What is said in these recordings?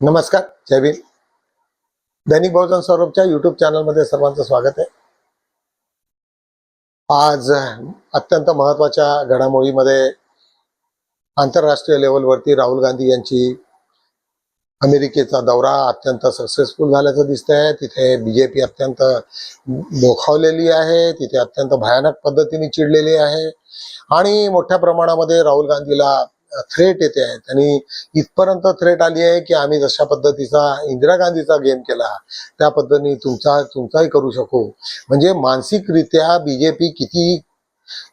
नमस्कार जय भीम. दैनिक बहुजन स्वरूपच्या युट्यूब चॅनलमध्ये सर्वांचं स्वागत आहे. आज अत्यंत महत्त्वाच्या घडामोडीमध्ये आंतरराष्ट्रीय लेवलवरती राहुल गांधी यांची अमेरिकेचा दौरा अत्यंत सक्सेसफुल झाल्याचं दिसतंय. तिथे बीजेपी अत्यंत बोखावलेली आहे. तिथे अत्यंत भयानक पद्धतीने चिडलेली आहे. आणि मोठ्या प्रमाणामध्ये राहुल गांधीला थ्रेट येते आहेत. आणि इथपर्यंत थ्रेट आली आहे की आम्ही जशा पद्धतीचा इंदिरा गांधीचा गेम केला त्या पद्धतीने तुमचा तुमचाही करू शकू. म्हणजे मानसिकरित्या बीजेपी किती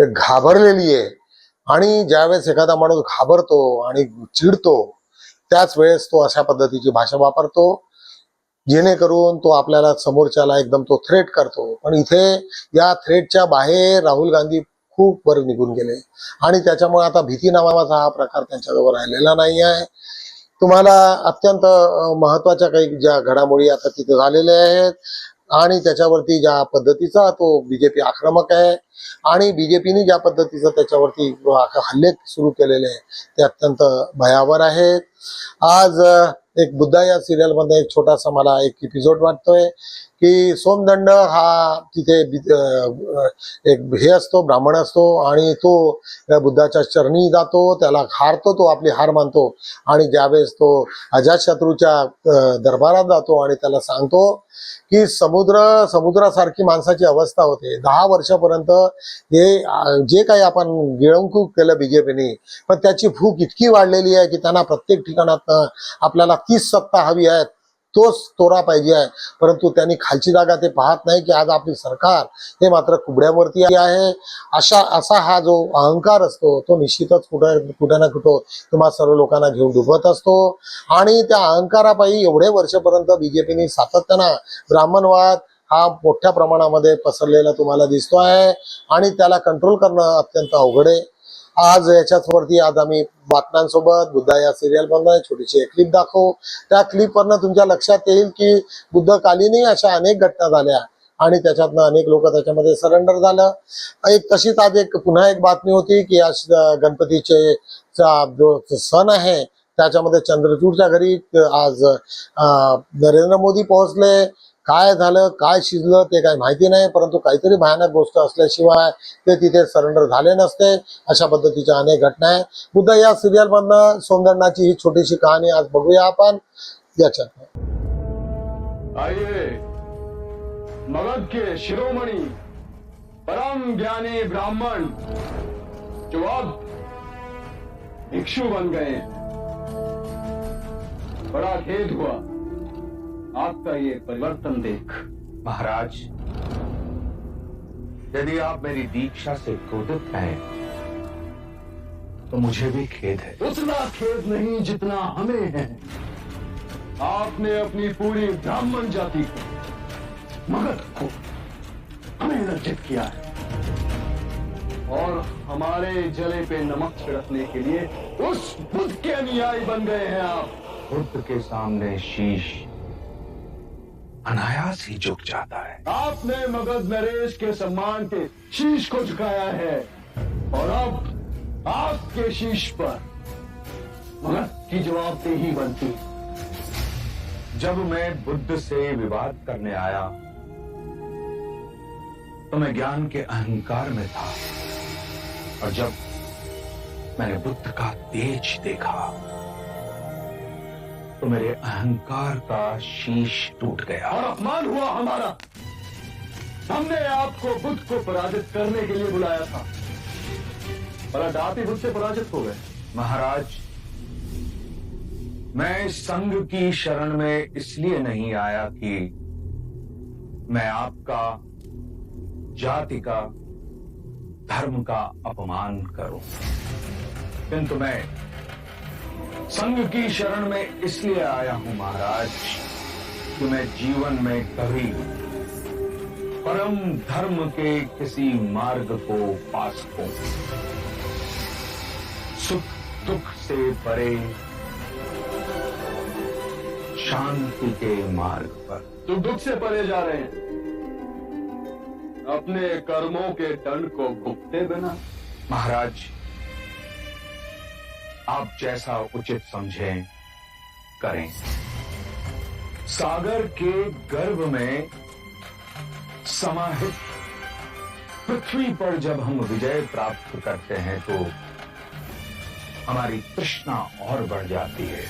घाबरलेली आहे. आणि ज्यावेळेस एखादा माणूस घाबरतो आणि चिडतो त्याच वेळेस तो अशा पद्धतीची भाषा वापरतो. जेणेकरून तो आपल्याला समोरच्याला एकदम तो थ्रेट करतो. पण इथे या थ्रेटच्या बाहेर राहुल गांधी खूप वर निघून गेले. आणि त्याच्यामुळे आता भीती नावाचा हा प्रकार त्यांच्याजवळ राहिलेला नाही आहे तुम्हाला अत्यंत महत्त्वाच्या काही ज्या घडामोडी आता तिथे झालेल्या आहेत आणि त्याच्यावरती ज्या पद्धतीचा तो बीजेपी आक्रमक आहे आणि बीजेपीने ज्या पद्धतीचा त्याच्यावरती हल्ले सुरू केलेले आहे ते अत्यंत भयावर आहेत. आज एक बुद्धा या सिरियलमध्ये एक छोटासा मला एक एपिसोड वाटतोय. की सोमदंड हा तिथे एक हे असतो ब्राह्मण असतो आणि तो बुद्धाच्या चरणी जातो त्याला हारतो तो आपली हार मानतो आणि ज्यावेळेस तो अजातशत्रूच्या दरबारात जातो आणि त्याला सांगतो की समुद्र समुद्रासारखी माणसाची अवस्था होते. दहा वर्षापर्यंत हे जे काही आपण गिळंकूक केलं बीजेपीने पण त्याची भूक इतकी वाढलेली आहे की त्यांना प्रत्येक ठिकाणात आपल्याला तीस सत्ता हवी आहेत. तोच तोरा पाहिजे आहे. परंतु त्यांनी खालची जागा ते पाहत नाही की आज आपली सरकार हे मात्र कुबड्यावरती आहे. अशा असा हा जो अहंकार असतो तो निश्चितच कुठे कुठे ना कुठं तुम्हा सर्व लोकांना घेऊन डुबत असतो. आणि त्या अहंकारापायी एवढे वर्षपर्यंत बीजेपीने सातत्यानं ब्राह्मणवाद हा मोठ्या प्रमाणामध्ये पसरलेला तुम्हाला दिसतो आहे आणि त्याला कंट्रोल करणं अत्यंत अवघड आहे. आज याच्याच वरती आज आम्ही बातम्यांसोबत बुद्धा या सिरियल मधनं छोटीशी एक क्लिप दाखवू. त्या क्लिप वरनं तुमच्या लक्षात येईल की बुद्धकालीनही अशा अनेक घटना झाल्या आणि त्याच्यातनं अनेक लोक त्याच्यामध्ये सरेंडर झालं. एक तशीच आज एक पुन्हा एक बातमी होती की आज गणपतीचे जो सण आहे त्याच्यामध्ये चंद्रचूडच्या घरी आज नरेंद्र मोदी पोहोचले. काय झालं काय शिजलं ते काही माहिती नाही परंतु काहीतरी भयानक गोष्ट असल्याशिवाय ते तिथे सरेंडर झाले नसते. अशा पद्धतीच्या अनेक घटना आहे बुद्ध या सिरियल मधनं सोमदंडाची ही छोटीशी कहाणी आज बघूया आपण. याच्यात. मगध के शिरोमणि परम ज्ञानी ब्राह्मण जो अब भिक्षु बन गए बड़ा खेद हुआ। आपका ये परिवर्तन देख। महाराज यदि आप मेरी दीक्षा से क्रोधित हैं तो मुझे भी खेद है। उतना खेद नहीं जितना हमें है। आपने अपनी पूरी ब्राह्मण जाति को मगध को हमें लज्जित किया है। और हमारे जले पे नमक छिड़कने के लिए उस बुद्ध के अनुयायी बन गए हैं आप। बुद्ध के सामने शीश अनायास ही झुक जाता है। आपने मगध नरेश के सम्मान के शीश को झुकाया है और अब आपके शीश पर मगध की जवाबदेही बनती। जब मैं बुद्ध से विवाद करने आया तो मैं ज्ञान के अहंकार में था। और जब मैंने बुद्ध का तेज देखा तो मेरे अहंकार का शीश टूट गया। और अपमान हुआ हमारा। हमने आपको बुद्ध को पराजित करने के लिए बुलाया था। पर आप ही बुद्ध से पराजित हो गए। महाराज मैं संघ की शरण में इसलिए नहीं आया कि मैं आपका जाति का धर्म का अपमान करूँ। किंतु मैं संघ की शरण में इसलिए आया हूँ महाराज कि मैं जीवन में कभी परम धर्म के किसी मार्ग को पा सकूँ सुख दुख से परे शांति के मार्ग पर। तो दुख से परे जा रहे हैं। अपने कर्मों के दंड को भुगते बिना। महाराज आप जैसा उचित समझें, करें। सागर के गर्भ में समाहित पृथ्वी पर जब हम विजय प्राप्त करते हैं तो हमारी तृष्णा और बढ़ जाती है।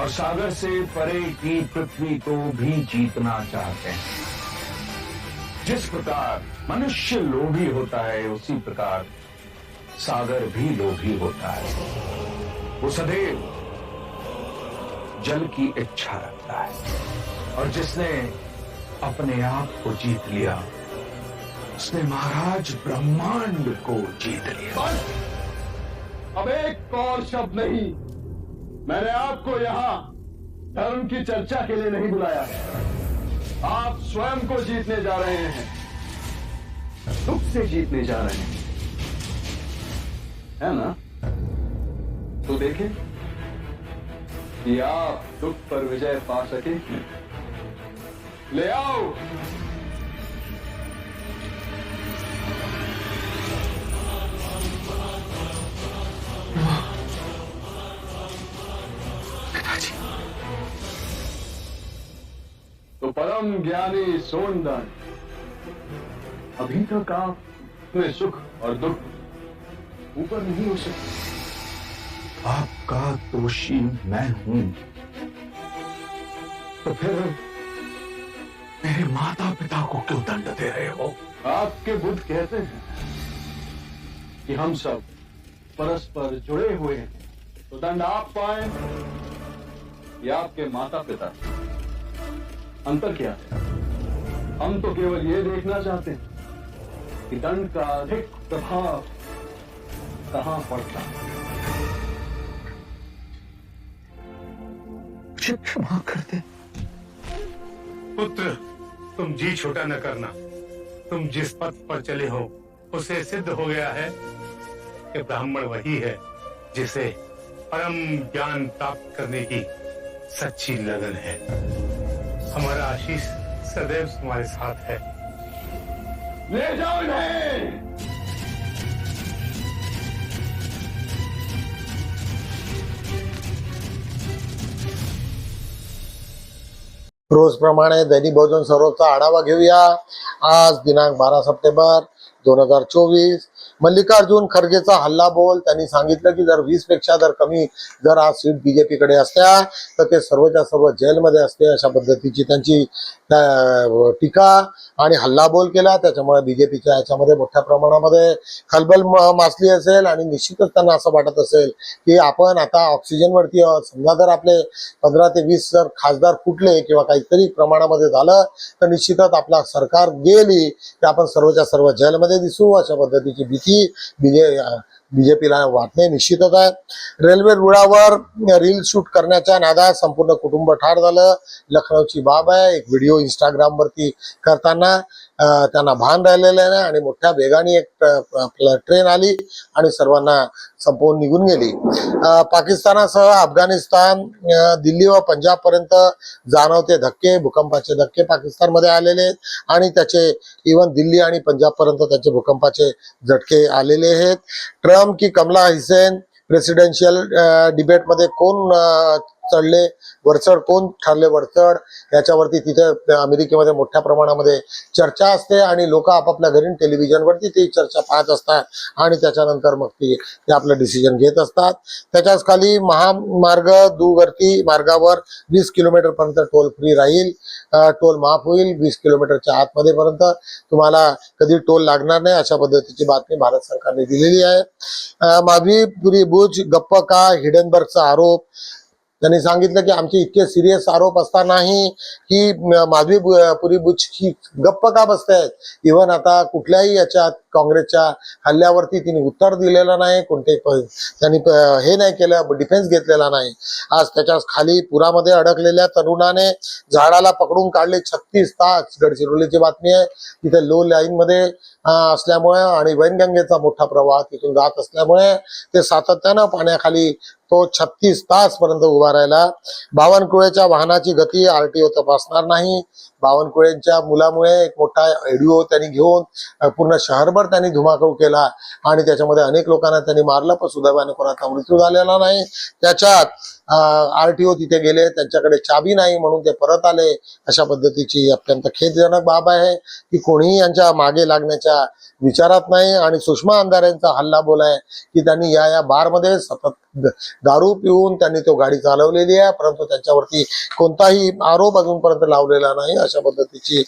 और सागर से परे की पृथ्वी को भी जीतना चाहते हैं। जिस प्रकार मनुष्य लोभी होता है, उसी प्रकार सागर भी लोभी होता है। वो सदैव जल की इच्छा रखता है। और जिसने अपने आप को जीत लिया, उसने महाराज ब्रह्मांड को जीत लिया। अब एक और शब्द नहीं। मैंने आपको यहाँ धर्म की चर्चा के लिए नहीं बुलाया। आप स्वयं को जीतने जा रहे हैं। दुख से जीतने जा रहे हैं। है ना? तो देखें। कि आप दुख पर विजय पा सके। ले आओ! तो परम ज्ञानी सोनदान अभी तक आप में सुख और दुख ऊपर नहीं हो सकती। आपका दोषी मैं हूँ। तो फिर मेरे माता पिता को क्यों दंड दे रहे हो? आपके बुद्ध कहते हैं कि हम सब परस्पर जुड़े हुए हैं। तो दंड आप पाए या आपके माता पिता अंतर क्या है? हम तो केवल ये देखना चाहते हैं कि दंड का अधिक प्रभाव कहाँ पड़ता? मुझे क्षमा कर दे। पुत्र तुम जी छोटा न करना। तुम जिस पथ पर चले हो उसे सिद्ध हो गया है कि ब्राह्मण वही है जिसे परम ज्ञान प्राप्त करने की सच्ची लगन है। हमारा आशीष सदैव तुम्हारे साथ है। ले जाओ इन्हें! रोजप्रमाणे दैनिक भोजन सर्वचा आढावा घेऊया. आज दिनांक बारा सप्टेंबर दोन हजार चोवीस. मल्लिकार्जुन खरगेचा हल्ला बोल. त्यांनी सांगितलं की जर वीसपेक्षा जर कमी जर आज सीट बीजेपीकडे असत्या तर ते सर्वच्या सर्व जेलमध्ये असते अशा पद्धतीची त्यांची टीका आणि हल्लाबोल केला. त्याच्यामुळे बीजेपीच्या याच्यामध्ये मोठ्या प्रमाणामध्ये खलबल मासली असेल आणि निश्चितच त्यांना असं वाटत असेल की आपण आता ऑक्सिजनवरती आहोत समजा जर आपले पंधरा ते वीस जर खासदार फुटले किंवा काहीतरी प्रमाणामध्ये झालं तर निश्चितच आपला सरकार गेली की आपण सर्वच्या सर्व जेलमध्ये दिसू अशा पद्धतीची भीती बीजे बीजेपीला वाटणे निश्चितच आहे. रेल्वे रुळावर रील शूट करण्याच्या नादात संपूर्ण कुटुंब ठार झालं. लखनौची बाब आहे. एक व्हिडिओ इंस्टाग्राम वरती करताना त्यांना भान राहिलेलं नाही आणि मोठ्या वेगाने एक ट्रेन आली आणि सर्वांना संपवून निघून गेली. पाकिस्तानासह अफगाणिस्तान दिल्ली व पंजाब पर्यंत जाणवते धक्के भूकंपाचे धक्के पाकिस्तानमध्ये आलेले आहेत आणि त्याचे इवन दिल्ली आणि पंजाब पर्यंत त्याचे भूकंपाचे झटके आलेले आहेत. ट्रम्प की कमला हिसेन प्रेसिडेन्शियल डिबेटमध्ये कोण चढले वरचढ कोण ठरले वरचढ? याच्यावरती तिथे अमेरिकेमध्ये मोठ्या प्रमाणामध्ये चर्चा असते आणि लोक आपापल्या घरी टेलिव्हिजनवरती ती चर्चा पाहत असतात आणि त्याच्यानंतर मग ती ते आपलं डिसिजन घेत असतात. त्याच्याच खाली महामार्ग दुवर्ती मार्गावर वीस किलोमीटर पर्यंत टोल फ्री राहील. टोल माफ होईल. वीस किलोमीटरच्या आतमध्ये पर्यंत तुम्हाला कधी टोल लागणार नाही अशा पद्धतीची बातमी भारत सरकारने दिलेली आहे. अं, माधवी पुरी भुज गप्प का? हिडनबर्गचा आरोप. त्यांनी सांगितलं की आमचे इतके सिरियस आरोप असतानाही की माधवी पुरी बुच ही गप्प का बसतायत इव्हन आता कुठल्याही याच्यात काँग्रेसच्या हल्ल्यावरती तिने उत्तर दिलेलं नाही कोणते त्यांनी हे नाही केलं डिफेन्स घेतलेला नाही. आज त्याच्याखाली पुरामध्ये अडकलेल्या तरुणाने झाडाला पकडून काढले छत्तीस तास. गडचिरोलीची बातमी आहे. तिथे लो लाईनमध्ये असल्यामुळे आणि वैनगंगेचा मोठा प्रवाह तिथून जात असल्यामुळे ते सातत्यानं पाण्याखाली तो छत्तीस तास पर्यंत उभा राहिला. बावनकुळेच्या वाहनाची गती आरटीओ तपासणार नाही. बावनकुळेंच्या मुलामुळे एक मोठा एडिओ त्यांनी घेऊन पूर्ण शहरभर त्यांनी धुमाकूळ केला आणि त्याच्यामध्ये अनेक लोकांना त्यांनी मारलं पण सुदैवाने कोणाचा मृत्यू झालेला नाही. त्याच्यात आरटीओ तिथे गेले त्यांच्याकडे चाबी नाही म्हणून ते परत आले. अशा पद्धतीची अत्यंत खेदजनक बाब आहे. की कोणीही यांच्या मागे लागण्याच्या विचारात नाही. आणि सुषमा अंधारेंचा हल्ला बोलाय की त्यांनी या या बारमध्ये सतत दारू पिऊन त्यांनी तो गाडी चालवलेली आहे परंतु त्यांच्यावरती कोणताही आरोप अजूनपर्यंत लावलेला नाही अशा पद्धतीची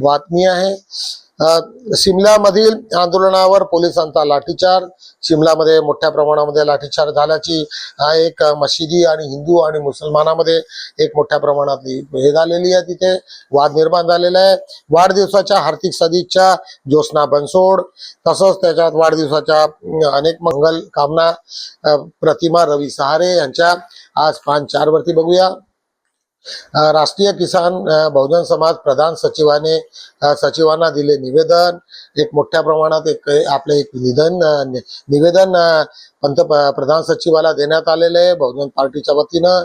बातमी आहे. शिमल्यामधील आंदोलनावर पोलिसांचा लाठीचार्ज शिमलामध्ये मोठ्या प्रमाणामध्ये लाठीचार्ज झाल्याची हा एक मशिदी आणि हिंदू आणि मुसलमानामध्ये एक मोठ्या प्रमाणातली हे झालेली आहे तिथे. वाद निर्माण झालेला आहे. वाढदिवसाच्या हार्दिक सदिच्छा ज्योत्ना बनसोड. तसंच त्याच्यात वाढदिवसाच्या अनेक मंगल कामना प्रतिमा रवी सहारे यांच्या. आज पाच चार वरती बघूया. राष्ट्रीय किसान बहुजन समाज प्रधान सचिवाने सचिवांना दिले निवेदन. एक मोठ्या प्रमाणात एक आपले एक निधन निवेदन पंतप्रधान पंत प्रधान सचिवाला देण्यात आलेलं आहे बहुजन पार्टीच्या वतीनं.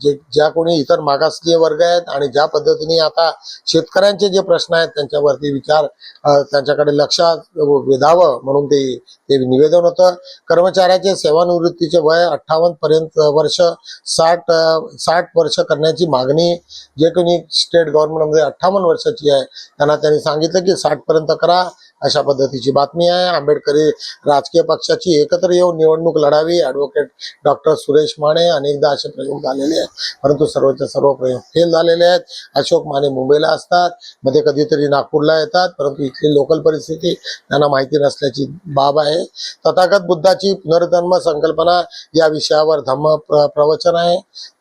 जे ज्या कोणी इतर मागासलेय वर्ग आहेत आणि ज्या पद्धतीने आता शेतकऱ्यांचे जे प्रश्न आहेत त्यांच्यावरती विचार त्यांच्याकडे लक्षात वेधावं म्हणून ते ते निवेदन होतं. कर्मचाऱ्याचे सेवानिवृत्तीचे वय अठ्ठावन्न पर्यंत वर्ष साठ साठ वर्ष करण्याची मागणी जे कोणी स्टेट गव्हर्नमेंटमध्ये अठ्ठावन्न वर्षाची आहे त्यांना त्यांनी सांगितलं की साठ पर्यंत करा अशा पद्धतीची बातमी आहे. आंबेडकरी राजकीय पक्षाची एकत्र येऊन निवडणूक लढावी ॲडव्होकेट डॉक्टर सुरेश माने अनेकदा असे प्रयोग झालेले आहेत. परंतु सर्वच्या सर्व प्रयोग फेल झालेले आहेत. अशोक माने मुंबईला असतात. मध्ये कधीतरी नागपूरला येतात. परंतु इथली लोकल परिस्थिती त्यांना माहिती नसल्याची बाब आहे. तथागत बुद्धाची पुनर्जन्म संकल्पना या विषयावर धम्म प्र- प्रवचन आहे.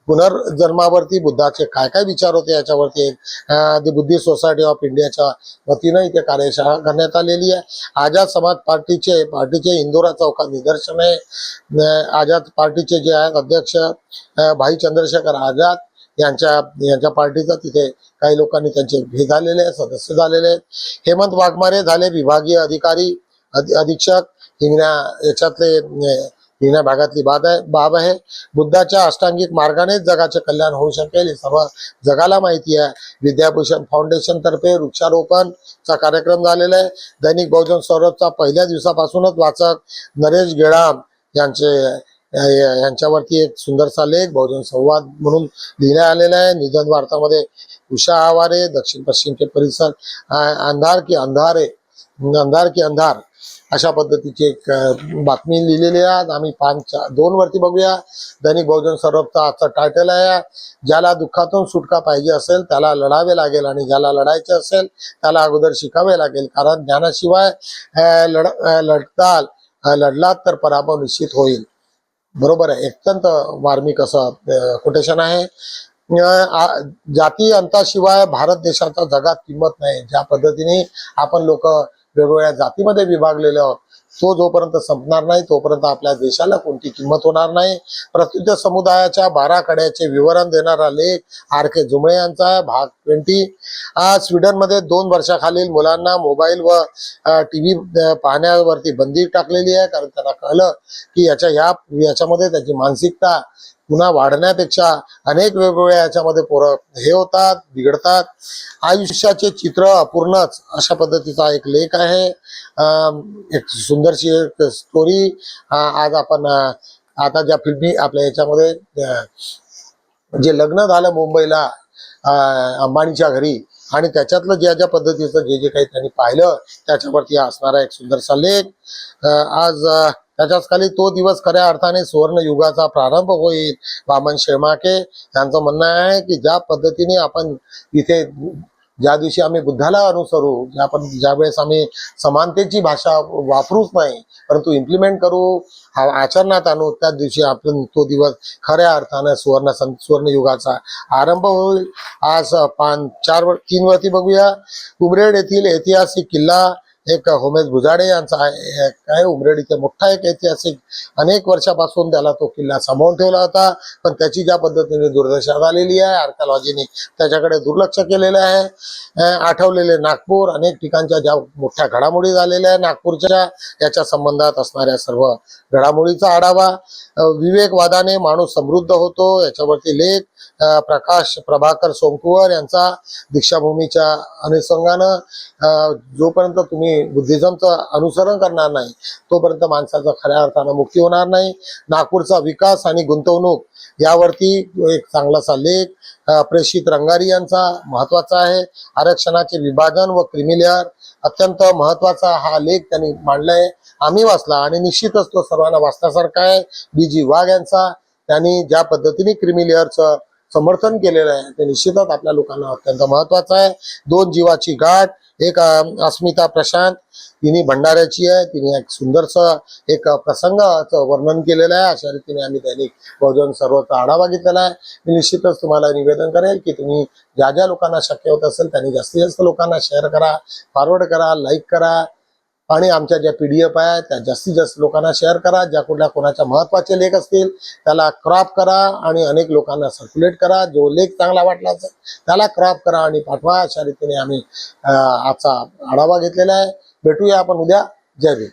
पुनर्जन्मावरती बुद्धाचे काय काय विचार होते याच्यावरती? एक बुद्धी बुद्धिस्ट सोसायटी ऑफ इंडियाच्या वतीनं इथे कार्यशाळा करण्यात आलेली आहे. आझाद समाज पार्टीचे पार्टीचे इंदोरा चौकात निदर्शन आहे. आझाद पार्टीचे जे आहेत अध्यक्ष भाई चंद्रशेखर आझाद यांच्या यांच्या पार्टीचं तिथे काही लोकांनी त्यांचे हे झालेले आहेत सदस्य झालेले आहेत. हेमंत वाघमारे झाले विभागीय अधिकारी अधीक्षक. हिंगण्या याच्यातले लिहिण्या भागातली बाब आहे बाब आहे. बुद्धाच्या अष्टांगिक मार्गानेच जगाचे कल्याण होऊ शकेल हे सर्व जगाला माहिती आहे. विद्याभूषण फाउंडेशन तर्फे वृक्षारोपणचा कार्यक्रम झालेला आहे. दैनिक बहुजन सौरभचा पहिल्या दिवसापासूनच वाचक नरेश गेळाम यांचे यांच्यावरती एक सुंदरसा लेख बहुजन संवाद म्हणून लिहिण्यात आलेला आहे. निधन वार्तामध्ये उषा आवारे दक्षिण पश्चिमचे परिसर अंधार की अंधारे अंधार की अंधार. अशा पद्धतीची एक बातमी लिहिलेली आहे. आज आम्ही पाच चा- दोन वरती बघूया. दैनिक बहुजन सर्वचा आजचा टायटल आहे. ज्याला दुःखातून सुटका पाहिजे असेल त्याला लढावे लागेल आणि ज्याला लढायचे असेल त्याला अगोदर शिकावे लागेल. कारण ज्ञानाशिवाय लढ लढताल लढलात तर पराभव निश्चित होईल. बरोबर आहे. अत्यंत मार्मिक असं कोटेशन आहे. जाती अंताशिवाय भारत देशाचा जगात किंमत नाही. ज्या पद्धतीने आपण लोक वेगवेगळ्या जातीमध्ये विभागलेले आहोत. तो जोपर्यंत संपणार नाही तोपर्यंत आपल्या देशाला कोणती किंमत होणार नाही. प्रसिद्ध समुदायाच्या बारा कड्याचे विवरण देणारा लेख आर के जुमळे यांचा भाग ट्वेंटी आज स्वीडनमध्ये दोन वर्षाखालील मुलांना मोबाईल व टी व्ही पाहण्यावरती बंदी टाकलेली आहे. कारण त्यांना कळलं की याच्या ह्या याच्यामध्ये त्याची मानसिकता पुन्हा वाढण्यापेक्षा अनेक वेगवेगळ्या याच्यामध्ये पोरं हे होतात बिघडतात. आयुष्याचे चित्र अपूर्णच अशा पद्धतीचा एक लेख आहे. एक सुंदरशी एक स्टोरी आज आपण आता ज्या फिल्मी आपल्या याच्यामध्ये जे लग्न झालं मुंबईला अंबानीच्या घरी आणि त्याच्यातलं ज्या ज्या पद्धतीचं जे जे काही त्यांनी पाहिलं त्याच्यावरती असणारा एक सुंदरसा लेख. आज त्याच्याच खाली तो दिवस खऱ्या अर्थाने सुवर्णयुगाचा प्रारंभ होईल. वामन शेळमाके यांचं म्हणणं आहे की ज्या पद्धतीने आपण इथे ज्या दिवशी आम्ही बुद्धाला अनुसरू आपण ज्या वेळेस आम्ही समानतेची भाषा वापरूच नाही परंतु इम्प्लिमेंट करू आचरणात आणू त्या दिवशी आपण तो दिवस खऱ्या अर्थानं सुवर्ण सं आरंभ होईल. आज पाच चार तीन वरती बघूया. उमरेड येथील ऐतिहासिक किल्ला एक होमेश भुजाडे यांचा आहे. उमरेडीचा मोठा एक ऐतिहासिक अनेक वर्षापासून त्याला तो किल्ला सांभाळून ठेवला होता. पण त्याची ज्या पद्धतीने दुर्दशा झालेली आहे आर्कॉलॉजीने त्याच्याकडे दुर्लक्ष केलेलं आहे. आठवलेले नागपूर अनेक ठिकाणच्या ज्या मोठ्या घडामोडी झालेल्या आहे नागपूरच्या याच्या संबंधात असणाऱ्या सर्व घडामोडीचा आढावा. विवेकवादाने माणूस समृद्ध होतो. याच्यावरती लेख प्रकाश प्रभाकर सोमकुवर यांचा दीक्षाभूमीच्या अनुषंगानं जोपर्यंत तुम्ही बुद्धिझमचं अनुसरण करणार नाही तोपर्यंत माणसाचा खऱ्या अर्थानं मुक्ती होणार नाही. नागपूरचा विकास आणि गुंतवणूक यावरती एक चांगलासा लेख प्रेषित रंगारी यांचा महत्त्वाचा आहे. आरक्षणाचे विभाजन व क्रिमिलेअर अत्यंत महत्त्वाचा हा लेख त्यांनी मांडलाय आम्ही वाचला आणि निश्चितच तो सर्वांना वाचण्यासारखा आहे. बी. जी. वाघ यांचा त्यांनी ज्या पद्धतीने क्रिमिलेअरचं समर्थन केलेलं आहे ते निश्चितच आपल्या लोकांना अत्यंत महत्वाचं आहे. दोन जीवाची गाठ एक अस्मिता प्रशांत तिने भंडाऱ्याची आहे. तिने एक सुंदरसं एक प्रसंगाचं वर्णन केलेलं आहे. अशा रीतीने आम्ही दैनिक बहुजन सर्वचा आढावा घेतलेला आहे. मी निश्चितच तुम्हाला निवेदन करेल की तुम्ही ज्या ज्या लोकांना शक्य होत असेल त्यांनी जास्तीत जास्त लोकांना शेअर करा फॉरवर्ड करा लाईक करा. आणि आमच्या ज्या पी डी एफ आहे त्या जास्तीत जास्त लोकांना शेअर करा. ज्या कुठल्या कोणाच्या महत्त्वाचे लेख असतील त्याला क्रॉप करा आणि अनेक लोकांना सर्क्युलेट करा. जो लेख चांगला वाटला असेल त्याला क्रॉप करा आणि पाठवा. अशा रीतीने आम्ही आजचा आढावा घेतलेला आहे. भेटूया आपण उद्या. जय भीम.